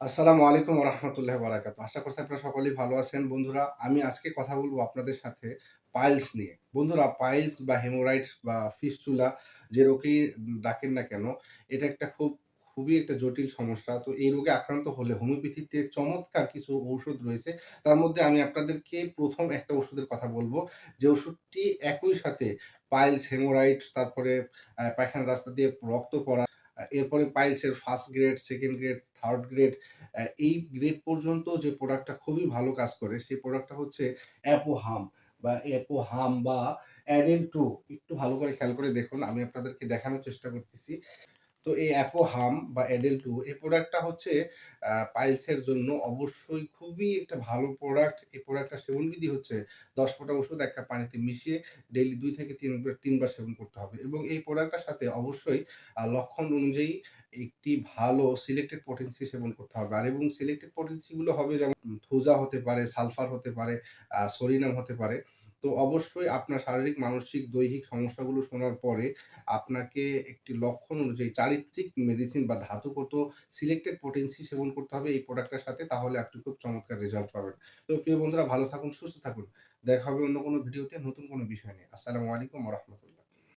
আসসালামু আলাইকুম রহমতুল্লাহ বারাকাতু আশা করছি আপনারা সকলেই ভালো আছেন। বন্ধুরা, আমি আজকে কথা বলব আপনাদের সাথে পাইলস নিয়ে। বন্ধুরা, পাইলস বা হেমোরাইটস বা ফিস্টুলা যে রোগেই ডাকেন না কেন, এটা একটা খুব, খুবই একটা জটিল সমস্যা। তো এই রোগে আক্রান্ত হলে হোমিওপ্যাথিতে চমৎকার কিছু ঔষধ রয়েছে। তার মধ্যে আমি আপনাদেরকে প্রথম একটা ওষুধের কথা বলব। যে ওষুধটি একই সাথে পাইলস, হেমোরাইটস, তারপরে পায়খানা রাস্তা দিয়ে রক্ত পড়া এরপরে পাইলসের first grade second grade third grade এই গ্রেড পর্যন্ত যে প্রোডাক্টটা খুবই ভালো কাজ করে, সেই প্রোডাক্টটা হচ্ছে অ্যাপোহাম বা অ্যাপোহাম বা অ্যাডেল টু একটু ভালো করে খেয়াল করে দেখুন, আমি আপনাদেরকে দেখানোর চেষ্টা করতেছি। তো এই অ্যাপোহাম বা অ্যাডেল টু এই প্রোডাক্টটা হচ্ছে পাইলসের জন্য অবশ্যই খুবই একটা ভালো প্রোডাক্ট এই প্রোডাক্টটা সেবনবিধি হচ্ছে, দশ ফোঁটা ওষুধ এক কাপ পানিতে মিশিয়ে ডেইলি দুই থেকে তিনবার তিনবার সেবন করতে হবে। এবং এই প্রোডাক্টটার সাথে অবশ্যই লক্ষণ অনুযায়ী একটি ভালো সিলেক্টেড পটেন্সি সেবন করতে হবে। আর এবং সিলেক্টেড পটেন্সিগুলো হবে যেমন থোজা হতে পারে, সালফার হতে পারে সরিনাম হতে পারে। তো অবশ্যই আপনার শারীরিক, মানসিক, দৈহিক সমস্যাগুলো শোনার পরে আপনাকে একটি লক্ষণ অনুযায়ী চারিত্রিক মেডিসিন বা ধাতুগত সিলেক্টেড পোটেন্সি সেবন করতে হবে এই প্রোডাক্টের সাথে, তাহলে আপনি খুব চমৎকার রেজাল্ট পাবেন। তো প্রিয় বন্ধুরা, ভালো থাকুন, সুস্থ থাকুন। দেখা হবে অন্য কোনো ভিডিওতে নতুন কোনো বিষয় নিয়ে। আসসালামু আলাইকুম রহমতুল্লাহ।